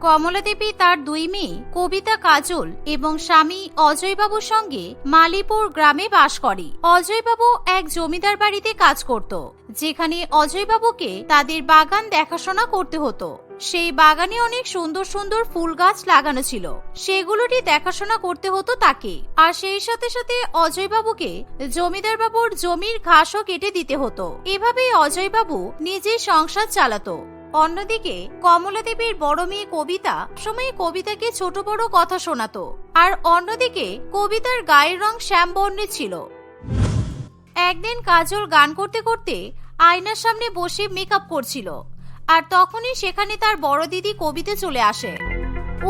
কমলা দেবী তার দুই মেয়ে, কবিতা কাজল এবং স্বামী অজয়বাবুর সঙ্গে মালিপুর গ্রামে বাস করে। অজয়বাবু এক জমিদার বাড়িতে কাজ করত, যেখানে অজয়বাবুকে তাদের বাগান দেখাশোনা করতে হতো। সেই বাগানে অনেক সুন্দর সুন্দর ফুল গাছ লাগানো ছিল। সেগুলোরই দেখাশোনা করতে হতো তাকে। আর সেই সাথে সাথে অজয়বাবুকে জমিদার বাবুর জমির ঘাসও কেটে দিতে হতো। এভাবেই অজয়বাবু নিজের সংসার চালাতো। অন্যদিকে কমলা দেবীর বড় মেয়ে কবিতা সময় কবিতাকে ছোট বড় কথা শোনাতো, আর অন্যদিকে কবিতার গায়ের রং শ্যাম বর্ণের ছিল। একদিন কাজল গান করতে করতে আয়নার সামনে বসে মেকআপ করছিল, আর তখনই সেখানে তার বড় দিদি কবিতে চলে আসে।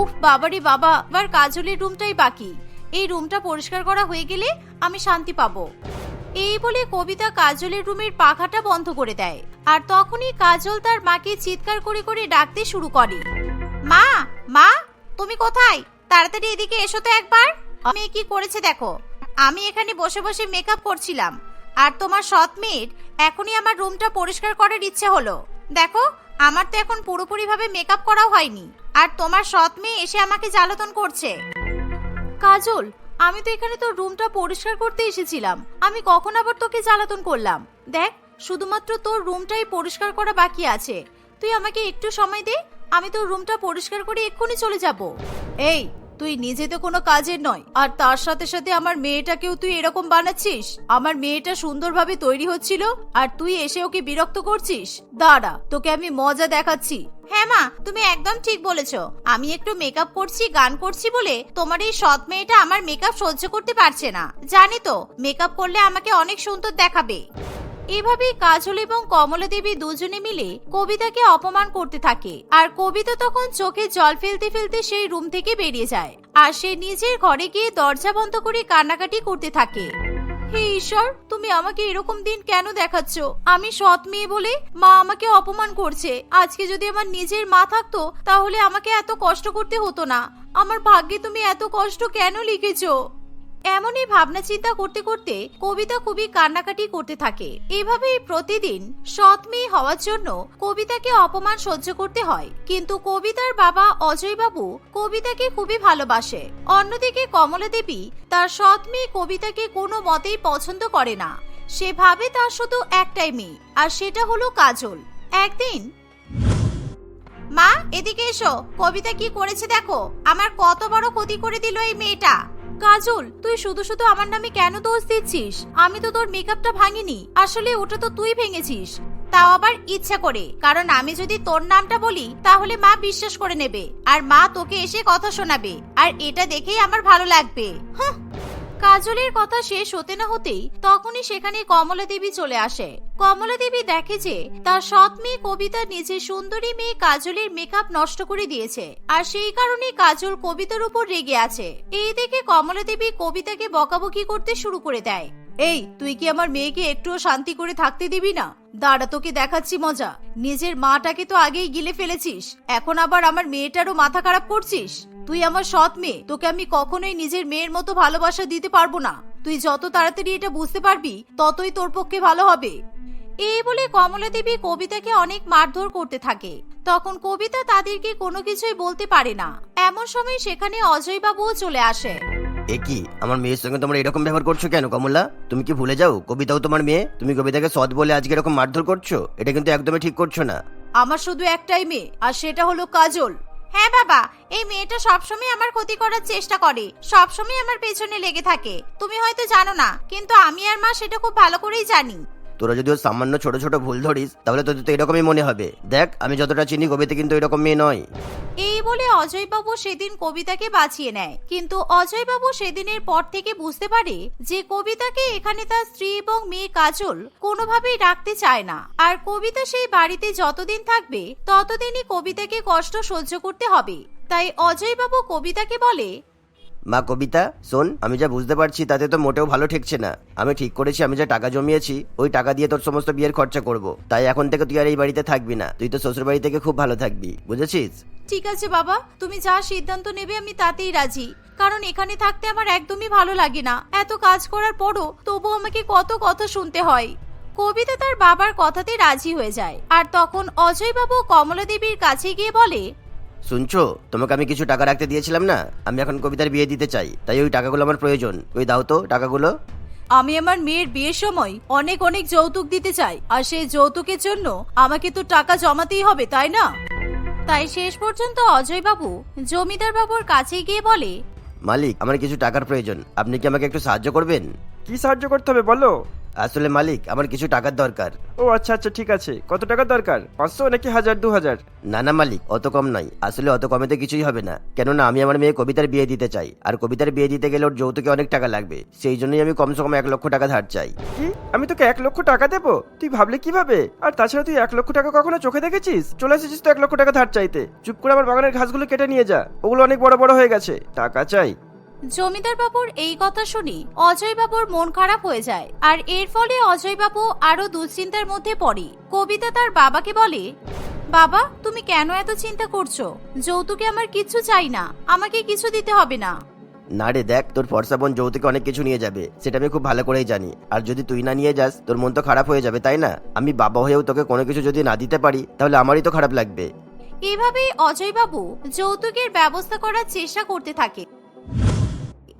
উফ, বাবারে বাবা, এবার কাজলের রুমটাই বাকি। এই রুমটা পরিষ্কার করা হয়ে গেলে আমি শান্তি পাবো। এই বলে কবিতা কাজলের রুমের পাখাটা বন্ধ করে দেয়। আর তখনই কাজল তার মাকে চিৎকার করে করে ডাকতে শুরু করে। মা মা, তুমি কোথায়? তাড়াতাড়ি এদিকে এসো তো একবার। আমি কি করেছে দেখো? আমি এখানে বসে বসে মেকআপ করছিলাম। আর তোমার সৎ মেয়ের এখনই আমার রুমটা পরিষ্কার করার ইচ্ছে হলো। দেখো, আমার তো এখন পুরোপুরিভাবে মেকআপ করাও হয়নি। আর তোমার সৎ মেয়ে এসে আমাকে জ্বালাতন করছে। কাজল আমি তো এখানে তোর রুমটা পরিষ্কার করতে এসেছিলাম। আমি কখন আবার তোকে জ্বালাতন করলাম? দেখ, শুধুমাত্র তোর রুমটাই পরিষ্কার করা বাকি আছে। তুই আমাকে একটু সময় দে, আমি তোর রুমটা পরিষ্কার করে এক্ষুনি চলে যাব। এই তুই নিজে তো কোনো কাজের নয়। আর তার সাথে সাথে আমার মেয়েটাকেও তুই এরকম বানাচ্ছিস? আমার মেয়েটা সুন্দরভাবে তৈরি হচ্ছিল, আর তুই এসে ওকে বিরক্ত করছিস? দাঁড়া, তোকে আমি মজা দেখাচ্ছি। হ্যাঁ মা, তুমি একদম ঠিক বলেছ। আমি একটু মেকআপ করছি, গান করছি বলে তোমার এই সৎ মেয়েটা আমার মেকআপ সহ্য করতে পারছে না। জানি তো মেকআপ করলে আমাকে অনেক সুন্দর দেখাবে। এভাবেই কাজল এবং কমলা দেবী দুজনে মিলে কবিতাকে অপমান করতে থাকে। আর কবিতা তখন চোখে জল ফেলতে ফেলতে সেই রুম থেকে বেরিয়ে যায়। আর সে নিজের ঘরে গিয়ে দরজা বন্ধ করে কান্নাকাটি করতে থাকে। হে ঈশ্বর, তুমি আমাকে এরকম দিন কেন দেখাচ্ছ? আমি সৎ মেয়ে বলে মা আমাকে অপমান করছে। আজকে যদি আমার নিজের মা থাকতো, তাহলে আমাকে এত কষ্ট করতে হতো না। আমার ভাগ্যে তুমি এত কষ্ট কেন লিখেছো? এমনই ভাবনা চিন্তা করতে করতে কবিতা খুবই কান্নাকাটি করতে থাকে। এভাবেই প্রতিদিন সৎ মেয়ে হওয়ার জন্য কবিতাকে অপমান সহ্য করতে হয়। কিন্তু কবিতার বাবা অজয় বাবু কবিতাকে খুবই ভালোবাসে। অন্যদিকে কমলা দেবী তার সৎ মেয়ে কবিতাকে কোনো মতেই পছন্দ করে না। সে ভাবে তার শুধু একটাই মেয়ে, আর সেটা হলো কাজল। একদিন মা, এদিকে এসো। কবিতা কি করেছে দেখো। আমার কত বড় ক্ষতি করে দিল এই মেয়েটা। কাজল, তুই শুধু শুধু আমার নামে কেন দোষ দিচ্ছিস? আমি তো তোর মেকআপটা ভাঙিনি। আসলে ওটা তো তুই ভেঙেছিস। তাও আবার ইচ্ছা করে। কারণ আমি যদি তোর নামটা বলি, তাহলে মা বিশ্বাস করে নেবে। আর মা তোকে এসে কথা শোনাবে। আর এটা দেখেই আমার ভালো লাগবে। হাহ। কাজলের কথা শেষ হতে না হতেই তখনই সেখানে কমলা দেবী চলে আসে। কমলা দেবী দেখে যে তার সৎ মেয়ে কবিতা নিজে সুন্দরী মেয়ে কাজলের মেকআপ নষ্ট করে দিয়েছে, আর সেই কারণে কাজল কবিতার উপর রেগে আছে। এই দেখে কমলা দেবী কবিতাকে বকাবকি করতে শুরু করে দেয়। এই, তুই কি আমার মেয়েকে একটুও শান্তি করে থাকতে দিবি না? দাঁড়া, তোকে দেখাচ্ছি মজা। নিজের মাটাকে তো আগেই গিলে ফেলেছিস। এখন আবার আমার মেয়েটারও মাথা খারাপ করছিস? তুই আমার সৎ মেয়ে। তোকে আমি কখনোই নিজের মেয়ের মতো ভালোবাসা দিতে পারব না। তুই যত তাড়াতাড়ি এটা বুঝতে পারবি, ততই তোর পক্ষে ভালো হবে। এই বলে কমলা দেবী কবিতাকে অনেক মারধর করতে থাকে। তখন কবিতা তাদেরকে কোনো কিছুই বলতে পারে না। এমন সময় সেখানে অজয় বাবুও চলে আসে। এ কি, আমার মেয়ের সঙ্গে তোমরা এরকম ব্যবহার করছ কেন, কমলা? তুমি কি ভুলে যাও? কবিতাও তোমার মেয়ে? তুমি কবিতাকে সৎ বলে আজকে এরকম মারধর করছ? এটা কিন্তু একদমই ঠিক করছ না। আমার শুধু একটাই মেয়ে, আর সেটা হলো কাজল। হ্যাঁ বাবা, এই মেয়েটা সবসময় আমার ক্ষতি করার চেষ্টা করে, সবসময় আমার পেছনে লেগে থাকে। তুমি হয়তো জানো না, কিন্তু আমি আর মা সেটা খুব ভালো করেই জানি। তোরা যদি ওর সামান্য ছোট ছোট ভুল ধরিস, তাহলে তোদের তো এরকমই মনে হবে। দেখ, আমি যতটা চিনি কবিতা কিন্তু এরকম মেয়ে নয়। এই বলে অজয়বাবু সেদিন কবিতাকে বাঁচিয়ে নেয়। কিন্তু অজয়বাবু সেদিনের পর থেকে বুঝতে পারে যে কবিতাকে এখানে তার স্ত্রী এবং মেয়ে কাজল কোনোভাবেই রাখতে চায় না। আর কবিতা সেই বাড়িতে যতদিন থাকবে, ততদিনই কবিতাকে কষ্ট সহ্য করতে হবে। তাই অজয়বাবু কবিতাকে বলে মা কবিতা, শোন, আমি যা বুঝতে পারছি তাতে তো মোটেও ভালো ঠেকছে না। আমি ঠিক করেছি, আমি যা টাকা জমিয়েছি, ওই টাকা দিয়ে তোর সমস্ত বিয়ের খরচা করব। তাই এখন থেকে তুই আর এই বাড়িতে থাকবি না। তুই তো শ্বশুর বাড়ি থেকে খুব ভালো থাকবি, বুঝেছিস? ঠিক আছে বাবা, তুমি যা সিদ্ধান্ত নেবে আমি তাতেই রাজি। কারণ এখানে থাকতে আমার একদমই ভালো লাগে না। এত কাজ করার পরও তবু আমাকে কত কথা শুনতে হয়। কবিতা তার বাবার কথাতে রাজি হয়ে যায়। আর তখন অজয় বাবু কমলা দেবীর কাছে গিয়ে বলে শুনছো? তোমাকে আমি কিছু টাকা রাখতে দিয়েছিলাম না? আমি এখন কবিতার বিয়ে দিতে চাই তাই ওই টাকাগুলো আমার প্রয়োজন। ওই দাও তো টাকাগুলো। আমি আমার মেয়ের বিয়ের সময় অনেক অনেক যৌতুক দিতে চাই আর সেই যৌতুকের জন্য আমাকে তো টাকা জমাতেই হবে তাই না? তাই শেষ পর্যন্ত অজয় বাবু জমিদার বাবুর কাছে গিয়ে বলে মালিক আমার কিছু টাকার প্রয়োজন। আপনি কি আমাকে একটু সাহায্য করবেন? কি সাহায্য করতে হবে বলো? আসলে মালিক আমার কিছু টাকার দরকার। ও আচ্ছা আচ্ছা ঠিক আছে। কত টাকা দরকার? পাঁচশো নাকি হাজার দু হাজার? না না মালিক অত কম নয় আসলে অত কমে তো কিছুই হবে না। কেননা আমি আমার মেয়ে কবিতার বিয়ে দিতে চাই। আর কবিতার বিয়ে দিতে গেলে ওর যৌতুকে অনেক টাকা লাগবে। সেই জন্যই আমি কমসে কম এক লক্ষ টাকা ধার চাই। কি? আমি তোকে এক লক্ষ টাকা দেবো? তুই ভাবলে কীভাবে? আর তাছাড়া তুই এক লক্ষ টাকা কখনো চোখে দেখেছিস? চলে এসেছিস তো এক লক্ষ টাকা ধার চাইতে। চুপ করে আমার বাগানের ঘাসগুলো কেটে নিয়ে যা। ওগুলো অনেক বড় বড় হয়ে গেছে। টাকা চাই। জমিদার বাবুর এই কথা শুনি অজয় বাবুর মন খারাপ হয়ে যায়। আর এর ফলে অজয় বাবু আরও দুশ্চিন্তার মধ্যে পড়ে। কবিতা তার বাবাকে বলে বাবা তুমি কেন এত চিন্তা করছ? যৌতুকে আমার কিচ্ছু চাই না। আমাকে কিছু দিতে হবে না। না রে দেখ তোর ফর্সা বোন যৌতুকে অনেক কিছু নিয়ে যাবে। সেটা আমি খুব ভালো করেই জানি। আর যদি তুই না নিয়ে যাস তোর মন তো খারাপ হয়ে যাবে তাই না? আমি বাবা হয়েও তোকে কোনো কিছু যদি না দিতে পারি তাহলে আমারই তো খারাপ লাগবে। এভাবেই অজয় বাবু যৌতুকের ব্যবস্থা করার চেষ্টা করতে থাকে।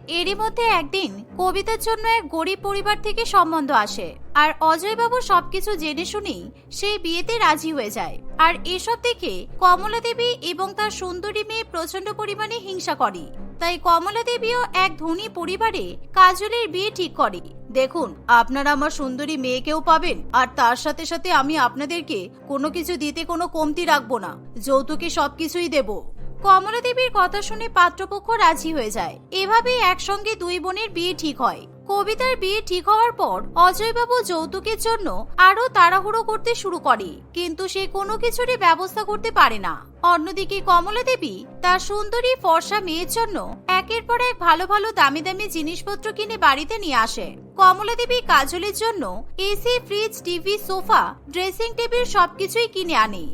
এরই মধ্যে একদিন কবিতার জন্য এক গরিব পরিবার থেকে সম্বন্ধ আসে। আর অজয় বাবু সবকিছু জেনে শুনেই সেই বিয়েতে রাজি হয়ে যায়। আর এসব দেখে কমলা দেবী এবং তার সুন্দরী মেয়ে প্রচণ্ড পরিমাণে হিংসা করে। তাই কমলা দেবীও এক ধনী পরিবারে কাজলের বিয়ে ঠিক করে। দেখুন, আপনারা আমার সুন্দরী মেয়েকেও পাবেন, আর তার সাথে সাথে আমি আপনাদেরকে কোনো কিছু দিতে কোনো কমতি রাখব না। যৌতুকে সবকিছুই দেব। কমলা দেবীর কথা শুনে পাত্রপক্ষ রাজি হয়ে যায়। এভাবেই একসঙ্গে দুই বোনের বিয়ে ঠিক হয়। কবিতার বিয়ে ঠিক হওয়ার পর অজয়বাবু যৌতুকের জন্য আরও তাড়াহুড়ো করতে শুরু করে, কিন্তু সে কোনো কিছুরই ব্যবস্থা করতে পারে না। অন্যদিকে কমলা দেবী তার সুন্দরী ফর্সা মেয়ের জন্য একের পর এক ভালো ভালো দামি দামি জিনিসপত্র কিনে বাড়িতে নিয়ে আসে। কমলা দেবী কাজলের জন্য AC, fridge, TV, sofa, dressing table সবকিছুই কিনে আনে।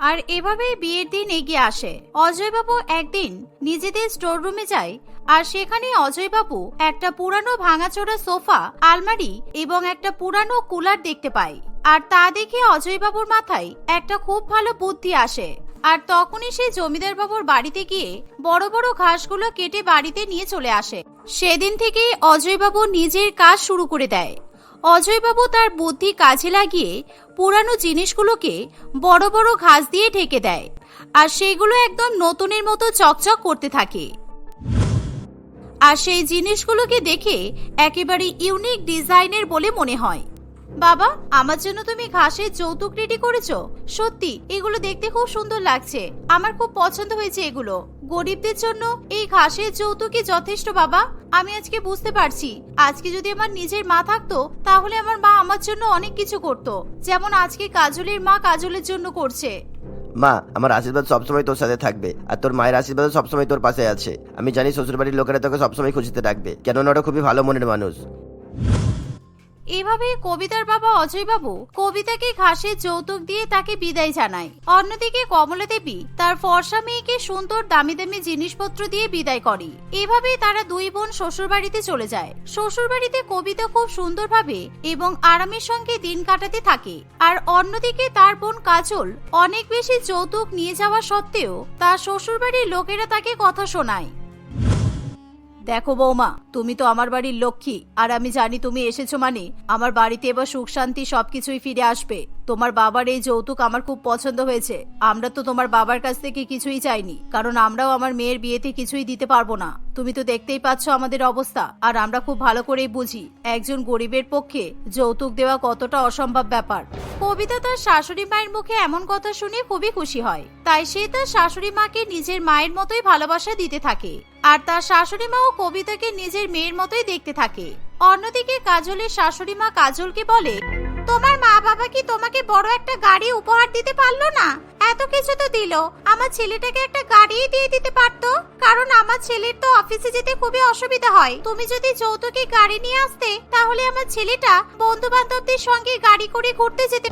আর এভাবেই বিয়ের দিন এগিয়ে আসে। অজয়বাবু একদিন নিজেদের স্টোর রুমে যায় আর সেখানে অজয়বাবু একটা পুরানো ভাঙাচোরা সোফা, আলমারি এবং একটা পুরানো কুলার দেখতে পায়। আর তা দেখে অজয়বাবুর মাথায় একটা খুব ভালো বুদ্ধি আসে। আর তখনই সে জমিদার বাবুর বাড়িতে গিয়ে বড় বড় ঘাসগুলো কেটে বাড়িতে নিয়ে চলে আসে। সেদিন থেকেই অজয়বাবু নিজের কাজ শুরু করে দেয়। অজয়বাবু তার বুদ্ধি কাজে লাগিয়ে পুরানো জিনিসগুলোকে বড় বড় ঘাস দিয়ে ঢেকে দেয়, আর সেগুলো একদম নতুনের মতো চকচক করতে থাকে। আর সেই জিনিসগুলোকে দেখে একেবারে ইউনিক ডিজাইনের বলে মনে হয়। বাবা, আমার জন্য তুমি ঘাসের যৌতুক রেডি করেছ? সত্যি, এগুলো দেখতে খুব সুন্দর লাগছে। আমার খুব পছন্দ হয়েছে এগুলো। গরিবদের জন্য এই ঘাসের যৌতুকই যথেষ্ট, বাবা। আমি আজকে বুঝতে পারছি। আজকে যদি আমার নিজের মা থাকতো, তাহলে আমার মা আমার জন্য অনেক কিছু করত। যেমন আজকে কাজলের মা কাজলের জন্য করছে। মা, আমার আশীর্বাদ সবসময় তোর সাথে থাকবে। আর তোর মায়ের আশীর্বাদ সবসময় তোর পাশে আছে। আমি জানি শ্বশুরবাড়ির লোকেরা তোকে সবসময় খুশিতে রাখবে। কেননা ওরা খুবই ভালো মনের মানুষ। এভাবে কবিতার বাবা অজয় বাবু কবিতাকে ঘাসের যৌতুক দিয়ে তাকে বিদায় জানায়। অন্যদিকে কমলা দেবী তার ফর্সা মেয়েকে সুন্দর দামি দামি জিনিসপত্র দিয়ে বিদায় করে। এভাবেই তারা দুই বোন শ্বশুর বাড়িতে চলে যায়। শ্বশুর বাড়িতে কবিতা খুব সুন্দরভাবে এবং আরামের সঙ্গে দিন কাটাতে থাকে। আর অন্যদিকে তার বোন কাজল অনেক বেশি যৌতুক নিয়ে যাওয়া সত্ত্বেও তার শ্বশুর বাড়ির লোকেরা তাকে কথা শোনায়। দেখো বৌমা, তুমি তো আমার বাড়ির লক্ষ্মী, আর আমি জানি তুমি এসেছ মানে আমার বাড়িতে এবার সুখ শান্তি সবকিছুই ফিরে আসবে। তোমার বাবার এই যৌতুক আমার খুব পছন্দ হয়েছে। আমরা তো তোমার বাবার কাছ থেকে কিছুই চাইনি, কারণ আমরাও আমার মেয়ের বিয়েতে কিছুই দিতে পারব না। তুমি তো দেখতেই পাচ্ছ আমাদের অবস্থা, আর আমরা খুব ভালো করেই বুঝি, একজন গরিবের পক্ষে যৌতুক দেওয়া কতটা অসম্ভব ব্যাপার। কবিতা তার শাশুড়ি মায়ের মুখে এমন কথা শুনে খুবই খুশি হয়। তাই সে তার শাশুড়ি মাকে নিজের মায়ের মতোই ভালোবাসা দিতে থাকে, আর তার শাশুড়ি মাও কবিতাকে নিজের মেয়ের মতোই দেখতে থাকে। অন্যদিকে কাজলের শাশুড়ি মা কাজলকে বলে তোমার মা বাবা কি তোমাকে বড় একটা গাড়ি উপহার দিতে পারল না? এত কিছু তো দিল। আমার ছেলেটাকে একটা গাড়িই দিয়ে দিতে পারতো। কারণ আমার ছেলের তো অফিসে যেতে খুবই অসুবিধা হয়। তুমি যদি যৌতুকে গাড়ি নিয়ে আসতে, তাহলে আমার ছেলেটা বন্ধু বান্ধবদের সঙ্গে গাড়ি করে ঘুরতে যেতে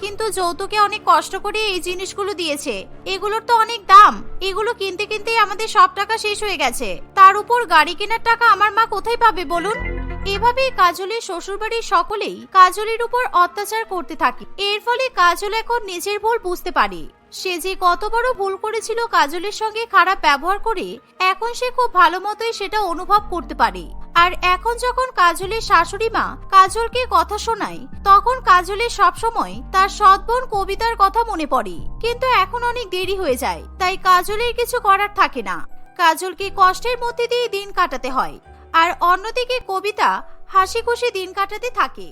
কিন্তু যৌতুকে অনেক কষ্ট করে এই জিনিসগুলো দিয়েছে। এগুলোর তো অনেক দাম। এগুলো কিনতে কিনতেই আমাদের সব টাকা শেষ হয়ে গেছে। তার উপর গাড়ি কেনার টাকা আমার মা কোথায় পাবে বলুন? এভাবেই কাজলের শ্বশুরবাড়ির সকলেই কাজলের উপর অত্যাচার করতে থাকে। এর ফলে কাজল এখন নিজের ভুল বুঝতে পারে। সে যে কত বড় ভুল করেছিল কাজলের সঙ্গে খারাপ ব্যবহার করে, এখন সে খুব ভালো মতোই সেটা অনুভব করতে পারে। আর এখন যখন কাজলের শাশুড়ি মা কাজলকে কথা শোনায়, তখন কাজলের সবসময় তার সৎবোন কবিতার কথা মনে পড়ে। কিন্তু এখন অনেক দেরি হয়ে যায়, তাই কাজলের কিছু করার থাকে না। কাজলকে কষ্টের মধ্যে দিয়ে দিন কাটাতে হয়। আর অন্যদিকে কবিতা হাসি খুশি দিন কাটাতে থাকে।